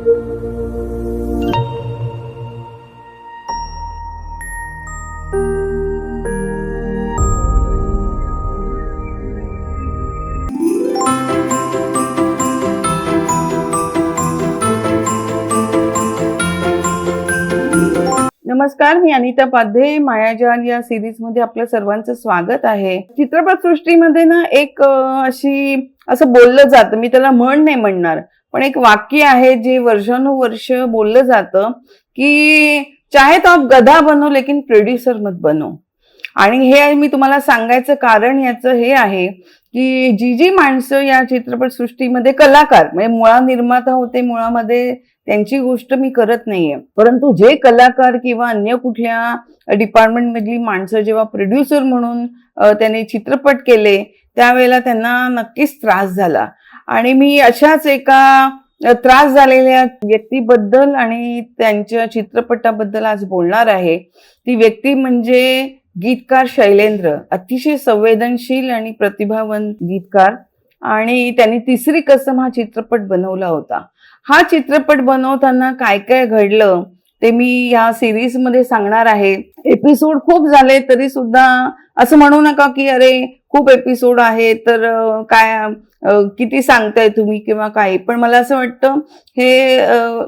नमस्कार मी अनिता पाध्ये. मायाजाल या सिरीजमध्ये आपलं सर्वांचं स्वागत आहे. चित्रपट सृष्टीमध्ये ना एक अशी असं बोललं जातं. मी त्याला म्हण नाही म्हणणार. पण एक वाक्य आहे जे वर्षानुवर्ष बोललं जातं की चाहे तो आप गधा बनो लेकिन प्रोड्युसर मत बनो. आणि हे मी तुम्हाला सांगायचं कारण याचं हे आहे की जी जी माणसं या चित्रपट सृष्टीमध्ये कलाकार म्हणजे मुळा निर्माता होते मुळामध्ये त्यांची गोष्ट मी करत नाहीये. परंतु जे कलाकार किंवा अन्य कुठल्या डिपार्टमेंट मधली माणसं जेव्हा प्रोड्युसर म्हणून त्याने चित्रपट केले त्यावेळेला त्यांना नक्कीच त्रास झाला. आणि मी अशाच एका त्रास झालेल्या व्यक्तीबद्दल आणि त्यांच्या चित्रपटाबद्दल आज बोलणार आहे. ती व्यक्ती म्हणजे गीतकार शैलेंद्र. अतिशय संवेदनशील आणि प्रतिभावंत गीतकार आणि त्यांनी तिसरी कसम हा चित्रपट बनवला होता. हा चित्रपट बनवताना काय काय घडलं ते मी या सिरीजमध्ये सांगणार आहे. एपिसोड खूप झाले तरी सुद्धा असं म्हणू नका की अरे खूप एपिसोड आहे तर काय किती सांगताय तुम्ही किंवा काय पण मला असं वाटतं हे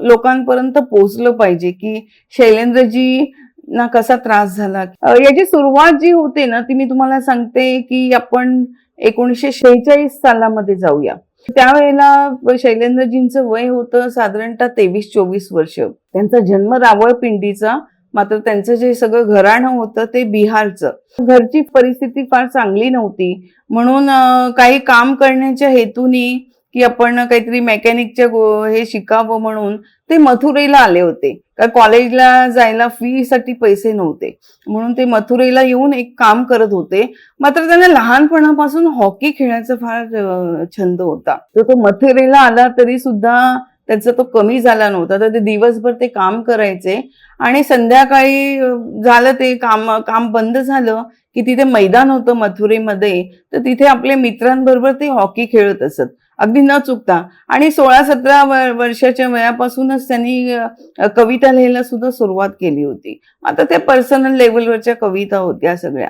लोकांपर्यंत पोहोचलं पाहिजे की शैलेंद्रजी ना कसा त्रास झाला. याची सुरुवात जी होते ना ती मी तुम्हाला सांगते की आपण एकोणीसशे शेहेचाळीस सालामध्ये जाऊया. त्यावेळेला शैलेंद्रजींचं वय होतं साधारणतः तेवीस चोवीस वर्ष. त्यांचा जन्म रावळपिंडीचा मात्र त्यांचं जे सगळं घराणं होतं ते बिहारचं. घरची परिस्थिती फार चांगली नव्हती. म्हणून काही काम करण्याच्या हेतूनी की आपण काहीतरी मेकॅनिकच्या हे शिकावं म्हणून ते मथुरेला आले होते. का कॉलेजला जायला फी साठी पैसे नव्हते. म्हणून ते मथुरेला येऊन एक काम करत होते. मात्र त्यांना लहानपणापासून हॉकी खेळायचा फार छंद होता. तर तो मथुरेला आला तरी सुद्धा त्याचा तो कमी झाला नव्हता. तर ते दिवसभर ते काम करायचे. आणि संध्याकाळी झालं ते काम काम बंद झालं की तिथे मैदान होतं मथुरेमध्ये. तर तिथे आपल्या मित्रांबरोबर ते हॉकी खेळत असत. अगदी न चुकता. आणि सोळा सतरा वर्षाच्या वयापासूनच त्यांनी कविता लिहायला सुद्धा सुरुवात केली होती. आता त्या पर्सनल लेवलवरच्या कविता होत्या सगळ्या.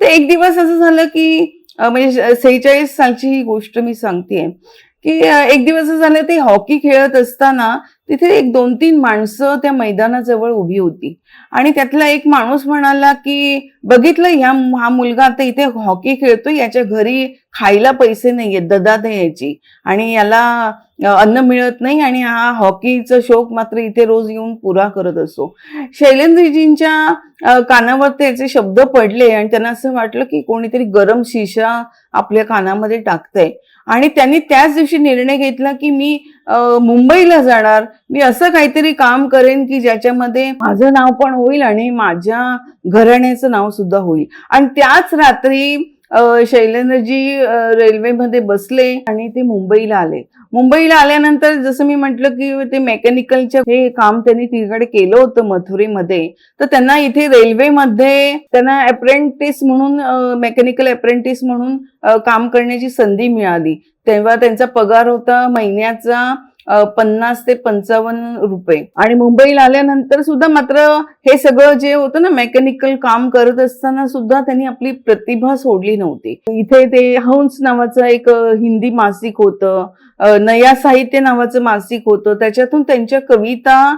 तर एक दिवस असं झालं की म्हणजे सेहेचाळीस सालची ही गोष्ट मी सांगतेय. की एक दिवस झालं ते हॉकी खेळत असताना तिथे एक दोन तीन माणसं त्या मैदानाजवळ उभी होती. आणि त्यातला एक माणूस म्हणाला की बघितलं ह्या हा मुलगा आता इथे हॉकी खेळतोय याच्या घरी खायला पैसे नाहीयेत ददात आहे याची. आणि याला अन्न मिळत नाही आणि हा हॉकीचा शौक मात्र इथे रोज येऊन पुरा करत असतो. शैलेंद्रजींच्या कानावर त्याचे शब्द पडले आणि त्यांना असं वाटलं की कोणीतरी गरम शिशा आपल्या कानामध्ये टाकतंय. आणि त्यांनी त्याच दिवशी निर्णय घेतला की मी मुंबईला जाणार. मी असं काहीतरी काम करेन की ज्याच्यामध्ये माझं नाव पण होईल आणि माझ्या घराण्याचं नाव सुद्धा होईल. आणि त्याच रात्री शैलेंद्रजी रेल्वेमध्ये बसले आणि ते मुंबईला आले. मुंबईला आल्यानंतर जसं मी म्हटलं की ते मेकॅनिकलचं हे काम त्यांनी तिकडे केलं होतं मथुरेमध्ये. तर त्यांना इथे रेल्वेमध्ये त्यांना अप्रेंटिस म्हणून मेकॅनिकल अप्रेंटिस म्हणून काम करण्याची संधी मिळाली. तेव्हा त्यांचा पगार होता महिन्याचा पन्नास ते पंचावन्न रुपये. आणि मुंबईला आल्यानंतर सुद्धा मात्र हे सगळं जे होतं ना मेकॅनिकल काम करत असताना सुद्धा त्यांनी आपली प्रतिभा सोडली नव्हती. इथे ते हंस नावाचं एक हिंदी मासिक होतं. नया साहित्य नावाचं मासिक होतं. त्याच्यातून त्यांच्या कविता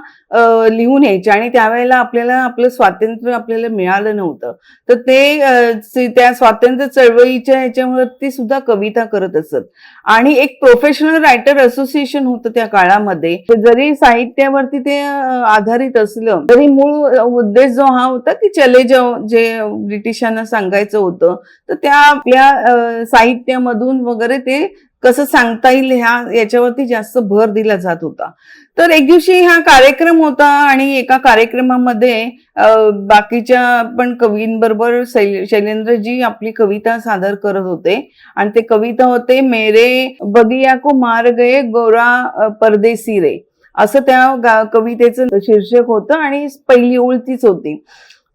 लिहून यायच्या आणि त्यावेळेला आपल्याला आपलं स्वातंत्र्य आपल्याला मिळालं नव्हतं. तर ते त्या स्वातंत्र्य चळवळीच्या ह्याच्यावरती सुद्धा कविता करत असत. आणि एक प्रोफेशनल रायटर असोसिएशन होतं त्या काळामध्ये. जरी साहित्यावरती ते आधारित असलं तरी मूळ उद्देश जो हा होता की चले जाओ जे ब्रिटिशांना सांगायचं होतं. तर त्या आपल्या साहित्यामधून वगैरे ते कसं सांगता येईल ह्या याच्यावरती जास्त भर दिला जात होता. तर एक दिवशी हा कार्यक्रम होता आणि एका कार्यक्रमामध्ये बाकीच्या पण कवींबरोबर शैलेंद्रजी आपली कविता सादर करत होते. आणि ते कविता होते मेरे बगिया को मार गए गोरा परदेसी रे. असं त्या कवितेचं शीर्षक होतं आणि पहिली ओळ तीच होती.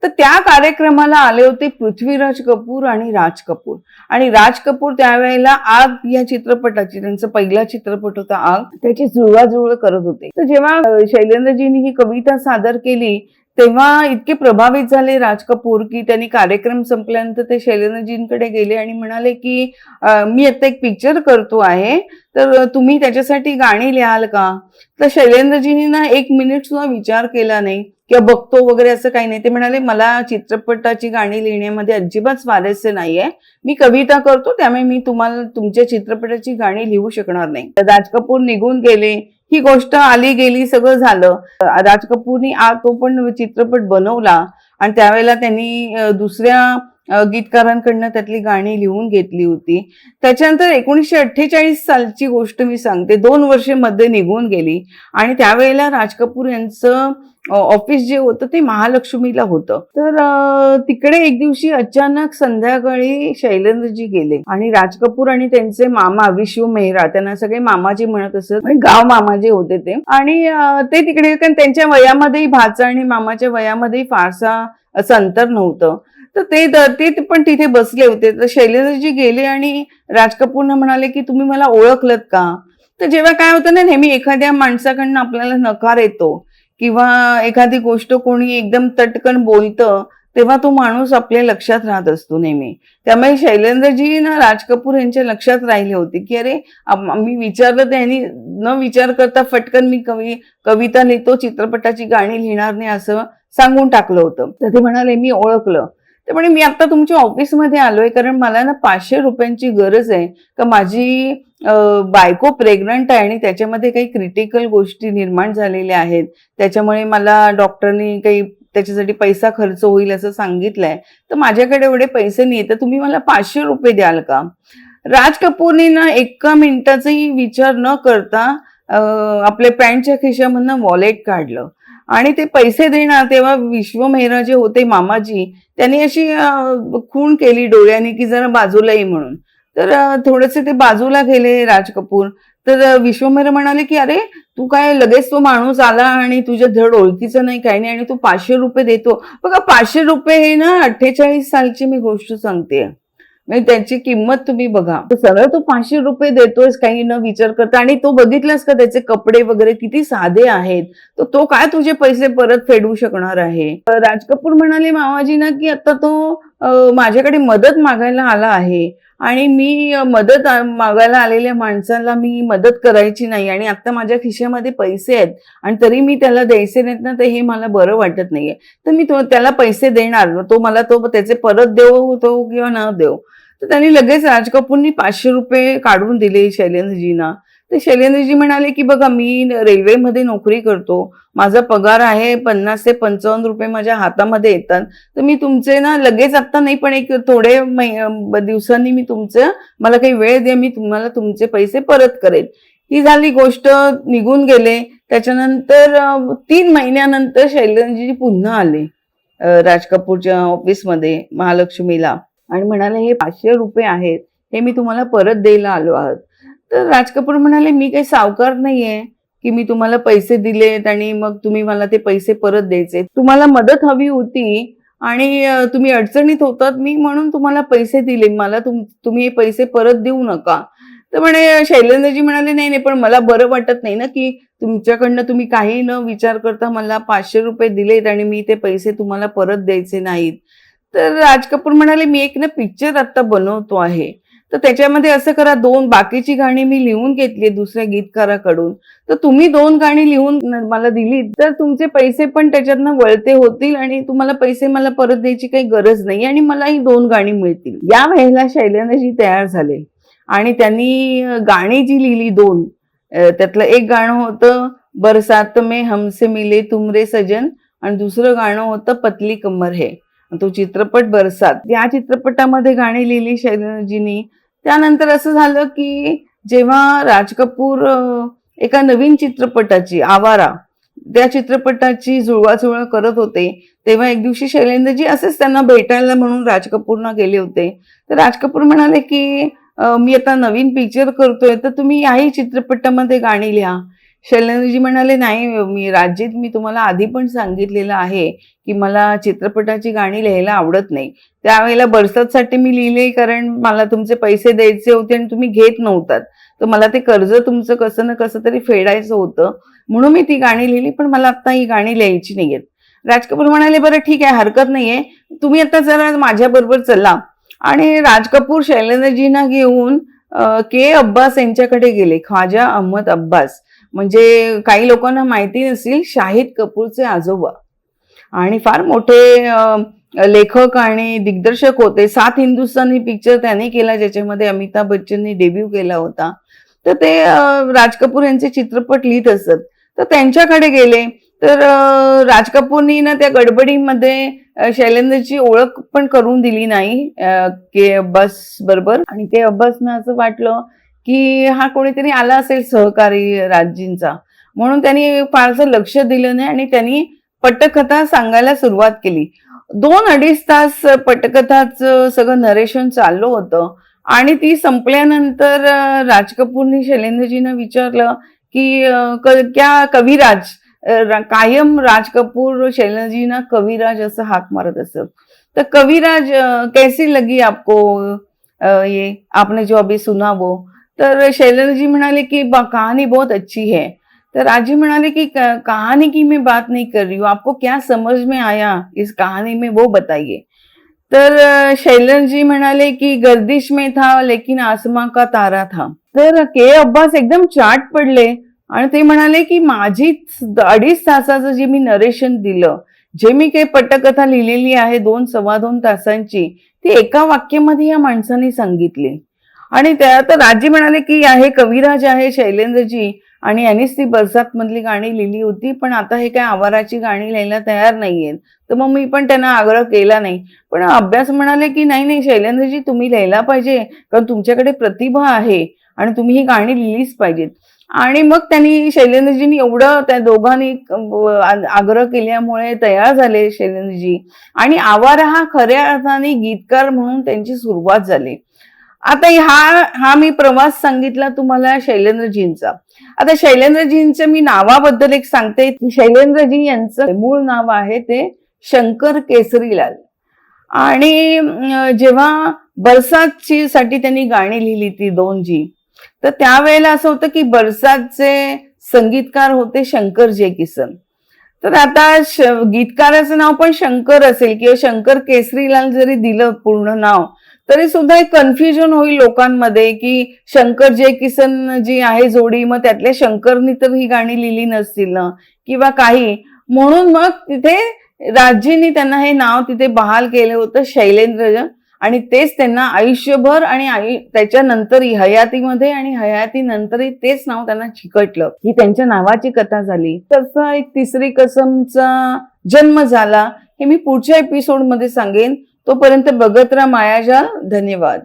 तर त्या कार्यक्रमाला आले होते पृथ्वीराज कपूर आणि राज कपूर. आणि राज कपूर त्यावेळेला आग या चित्रपटाची त्यांचा पहिला चित्रपट होता आग त्याची जुळवाजुळव करत होते. तर जेव्हा शैलेंद्रजींनी ही कविता सादर केली तेव्हा इतके प्रभावित झाले राज कपूर की त्यांनी कार्यक्रम संपल्यानंतर ते शैलेंद्रजींकडे गेले आणि म्हणाले की मी आता एक पिक्चर करतो आहे. तर तुम्ही त्याच्यासाठी गाणी लिहाल का? तर शैलेंद्रजींनी ना एक मिनिट सुद्धा विचार केला नाही. किंवा बघतो वगैरे असं काही नाही. ते म्हणाले मला चित्रपटाची गाणी लिहिण्यामध्ये अजिबात स्वारस्य नाहीये. मी कविता करतो त्यामुळे मी तुम्हाला तुमच्या चित्रपटाची गाणी लिहू शकणार नाही. तर राज कपूर निघून गेले. ही गोष्ट आली गेली सगळं झालं. राज कपूरनी आ तो पण चित्रपट बनवला आणि त्यावेळेला त्यांनी दुसऱ्या गीतकारांकडनं त्यातली गाणी लिहून घेतली होती. त्याच्यानंतर एकोणीसशे अठ्ठेचाळीस सालची गोष्ट मी सांगते. दोन वर्षे मध्ये निघून गेली. आणि त्यावेळेला राज कपूर यांचं ऑफिस जे होतं ते महालक्ष्मीला होतं. तर तिकडे एक दिवशी अचानक संध्याकाळी शैलेंद्रजी गेले. आणि राज कपूर आणि त्यांचे मामा विश्व मेहरा त्यांना सगळे मामाजी म्हणत असत. म्हणजे गाव मामाजी होते ते. आणि ते तिकडे कारण त्यांच्या वयामध्येही भाचा आणि मामाच्या वयामध्येही फारसा असं अंतर नव्हतं. तर ते ते पण तिथे बसले होते. तर शैलेंद्रजी गेले आणि राज कपूरनं म्हणाले की तुम्ही मला ओळखलत का? तर जेव्हा काय होतं ना नेहमी एखाद्या माणसाकडनं आपल्याला नकार येतो किंवा एखादी गोष्ट कोणी एकदम तटकन बोलतं तेव्हा तो माणूस आपल्या लक्षात राहत असतो नेहमी. त्यामुळे शैलेंद्रजी ना राज कपूर यांच्या लक्षात राहिले होते की अरे मी विचारलं त्यांनी न विचार करता फटकन मी कवी कविता लिहितो चित्रपटाची गाणी लिहिणार नाही असं सांगून टाकलं होतं. तर ते म्हणाले मी ओळखलं. तर म्हणे मी आता तुमच्या ऑफिसमध्ये आलोय कारण मला ना पाचशे रुपयांची गरज आहे. का माझी बायको प्रेग्नंट आहे आणि त्याच्यामध्ये काही क्रिटिकल गोष्टी निर्माण झालेल्या आहेत. त्याच्यामुळे मला डॉक्टरनी काही त्याच्यासाठी पैसा खर्च होईल असं सांगितलंय. तर माझ्याकडे एवढे पैसे नाही तर तुम्ही मला पाचशे रुपये द्याल का? राज कपूरने ना एका मिनिटाचाही विचार न करता आपल्या पॅन्टच्या खिशामधनं वॉलेट काढलं. आणि ते पैसे देणार तेव्हा विश्व मेहरा जे होते मामाजी त्यांनी अशी खूण केली डोळ्याने की जरा बाजूला ये म्हणून. तर थोडेसे ते बाजूला गेले राज कपूर. तर विश्वमेहर म्हणाले की अरे तू काय लगेच तो माणूस आला आणि तुझ्या धड ओळखीचं नाही काही नाही आणि तू पाचशे रुपये देतो. बघा पाचशे रुपये हे ना अठ्ठेचाळीस सालची मी गोष्ट सांगते. म्हणजे त्याची किंमत तुम्ही बघा. सरळ तो पाचशे रुपये देतोय काही न विचार करता. आणि तो बघितलास का त्याचे कपडे वगैरे किती साधे आहेत? तर तो काय तुझे पैसे परत फेडू शकणार आहे? तर राज कपूर म्हणाले मामाजींना की आता तो माझ्याकडे मदत मागायला आला आहे. आणि मी मदत मागायला आलेल्या माणसाला मी मदत करायची नाही. आणि आता माझ्या खिशामध्ये पैसे आहेत. आणि तरी मी त्याला द्यायचे नाहीत ना तर हे मला बरं वाटत नाहीये. तर मी त्याला पैसे देणार. तो मला तो त्याचे परत देऊ तो किंवा न देऊ. तर त्यांनी लगेच राज कपूरनी पाचशे रुपये काढून दिले शैलेंद्रजींना. तर शैलेंद्रजी म्हणाले की बघा मी रेल्वेमध्ये नोकरी करतो. माझा पगार आहे पन्नास ते पंचावन्न रुपये माझ्या हातामध्ये येतात. तर मी तुमचे ना लगेच आता नाही पण एक थोडे दिवसांनी मी तुमचं मला काही वेळ द्या मी तुम्हाला तुमचे पैसे परत करेन ही झाली गोष्ट निघून गेले. त्याच्यानंतर तीन महिन्यानंतर शैलेंद्रजी पुन्हा आले राज कपूरच्या ऑफिसमध्ये महालक्ष्मीला. आणि म्हणाले हे पाचशे रुपये आहेत हे मी तुम्हाला परत द्यायला आलो आहात. तर राज कपूर म्हणाले मी काही सावकार नाहीये की मी तुम्हाला पैसे दिलेत आणि मग तुम्ही मला ते पैसे परत द्यायचे. तुम्हाला मदत हवी होती आणि तुम्ही अडचणीत होतात मी म्हणून तुम्हाला पैसे दिले. मला तुम तुम्ही हे पैसे परत देऊ नका. तर म्हणे शैलेंद्रजी म्हणाले नाही नाही पण मला बरं वाटत नाही ना की तुमच्याकडनं तुम्ही काही न विचार करता मला पाचशे रुपये दिलेत आणि मी ते पैसे तुम्हाला परत द्यायचे नाहीत. तर राज कपूर म्हणाले मी एक ना पिक्चर आता बनवतो आहे. तर त्याच्यामध्ये असं करा दोन बाकीची गाणी मी लिहून घेतली दुसऱ्या गीतकाराकडून. तर तुम्ही दोन गाणी लिहून मला दिली तर तुमचे पैसे पण त्याच्यातनं वळते होतील आणि तुम्हाला पैसे मला परत द्यायची काही गरज नाही आणि मला ही दोन गाणी मिळतील. या वेळेला शैलेंद्रजी तयार झाले आणि त्यांनी गाणी जी लिहिली दोन त्यातलं एक गाणं होतं बरसात में हमसे मिले तुमरे सजन आणि दुसरं गाणं होतं पतली कमर है. तो चित्रपट बरसात. या चित्रपटामध्ये गाणी लिहिली शैलजीनी. त्यानंतर असं झालं की जेव्हा राज कपूर एका नवीन चित्रपटाची आवारा त्या चित्रपटाची जुळवाजुळव करत होते तेव्हा एक दिवशी शैलेंद्रजी असेच त्यांना भेटायला म्हणून राज कपूरना गेले होते. तर राज कपूर म्हणाले की मी आता नवीन पिक्चर करतोय तर तुम्ही याही चित्रपटामध्ये गाणी लिहा. शैलनजी म्हणाले नाही मी राज्यात मी तुम्हाला आधी पण सांगितलेलं आहे की मला चित्रपटाची गाणी लिहायला आवडत नाही. त्यावेळेला बरसातसाठी मी लिहिले कारण मला तुमचे पैसे द्यायचे होते आणि तुम्ही घेत नव्हतात. तर मला ते कर्ज तुमचं कसं ना कसं तरी फेडायचं होतं. म्हणून मी ती गाणी लिहिली पण मला आता ही गाणी लिहायची नाहीयेत. राज कपूर म्हणाले बरं ठीक आहे हरकत नाहीये. तुम्ही आता जरा माझ्या बरोबर चला. आणि राज कपूर शैलेंद्रजींना घेऊन के अब्बास यांच्याकडे गेले ख्वाजा अहमद अब्बास. म्हणजे काही लोकांना माहिती नसेल शाहिद कपूरचे आजोबा. आणि फार मोठे लेखक आणि दिग्दर्शक होते. सात हिंदुस्थानी पिक्चर त्यांनी केला ज्याच्यामध्ये अमिताभ बच्चननी डेब्यू केला होता. तर ते राज कपूर यांचे चित्रपट लिहित असत. तर त्यांच्याकडे गेले. तर राज कपूरनी ना त्या गडबडीमध्ये शैलेंद्रची ओळख पण करून दिली नाही के अब्बास बरोबर. आणि ते अब्बासनं असं वाटलं की हा कोणीतरी आला असेल सहकारी राजजींचा म्हणून त्यांनी फारसं लक्ष दिलं नाही आणि त्यांनी पटकथा सांगायला सुरुवात केली. दोन अडीच तास पटकथाच सगळं नरेशन चाललं होतं आणि ती संपल्यानंतर राज कपूरनी शैलेंद्रजींना विचारलं की क्या कविराज कायम राज कपूर शैलेंद्रजीना कविराज असं हाक मारत असत. तर कविराज कैसी लगी आपको ये? आपने जो अभी सुना वो. तर शैलेंद्रजी म्हणाले की कहाणी बहुत अच्छी है। तर राजी म्हणाले की कहाणी कहानी की मैं बात नहीं कर रही हूँ। आपको क्या समझ में आया इस कहानी में वो बताइए। तर अ, म्हणाले की गर्दिश में था लेकिन आसमा का तारा था। तर के अब्बास एकदम चाट पडले आणि ते म्हणाले की माझी अडीच तासाचं जे मी नरेशन दिलं जे मी काही पटकथा लिहिलेली आहे दोन सव्वा दोन तासांची ती एका वाक्यामध्ये या माणसाने सांगितली. आणि त्यात राजी म्हणाले की आहे कविराज आहे शैलेंद्रजी आणि यांनीच ती बरसात मधली गाणी लिहिली होती पण आता हे काय आवाराची गाणी लिहायला तयार नाहीयेत. तर मग मी पण त्यांना आग्रह केला नाही. पण अभ्यास म्हणाले की नाही नाही शैलेंद्रजी तुम्ही लिहायला पाहिजे कारण तुमच्याकडे प्रतिभा आहे आणि तुम्ही ही गाणी लिहिलीच पाहिजेत. आणि मग त्यांनी शैलेंद्रजींनी एवढं त्या दोघांनी आग्रह केल्यामुळे तयार झाले शैलेंद्रजी. आणि आवारा हा खऱ्या अर्थाने गीतकार म्हणून त्यांची सुरुवात झाली. आता हा हा मी प्रवास सांगितला तुम्हाला शैलेंद्रजींचा. आता शैलेंद्रजींचं मी नावाबद्दल एक सांगते. शैलेंद्रजी यांचं मूळ नाव आहे ते शंकर केसरीलाल. आणि जेव्हा बरसातची साठी त्यांनी गाणी लिहिली ती दोन जी तर त्यावेळेला असं होतं की बरसातचे संगीतकार होते शंकर जे किसन. तर आता गीतकाराचं नाव पण शंकर असेल किंवा शंकर केसरीलाल जरी दिलं पूर्ण नाव तरी सुद्धा एक कन्फ्युजन होईल लोकांमध्ये की शंकर जय किसन जी आहे जोडी मग त्यातल्या शंकरनी तर ही गाणी लिहिली नसतील ना? किंवा काही. म्हणून मग तिथे राजींनी त्यांना हे नाव तिथे बहाल केलं होतं शैलेंद्र आणि तेच त्यांना आयुष्यभर आणि आयु त्याच्यानंतरही हयातीमध्ये आणि हयातीनंतरही तेच नाव त्यांना चिकटलं. ही त्यांच्या नावाची कथा झाली. तसं एक तिसरी कसमचा जन्म झाला. हे मी पुढच्या एपिसोडमध्ये सांगेन. तोपर्यंत बघत राहा मायाजा धन्यवाद.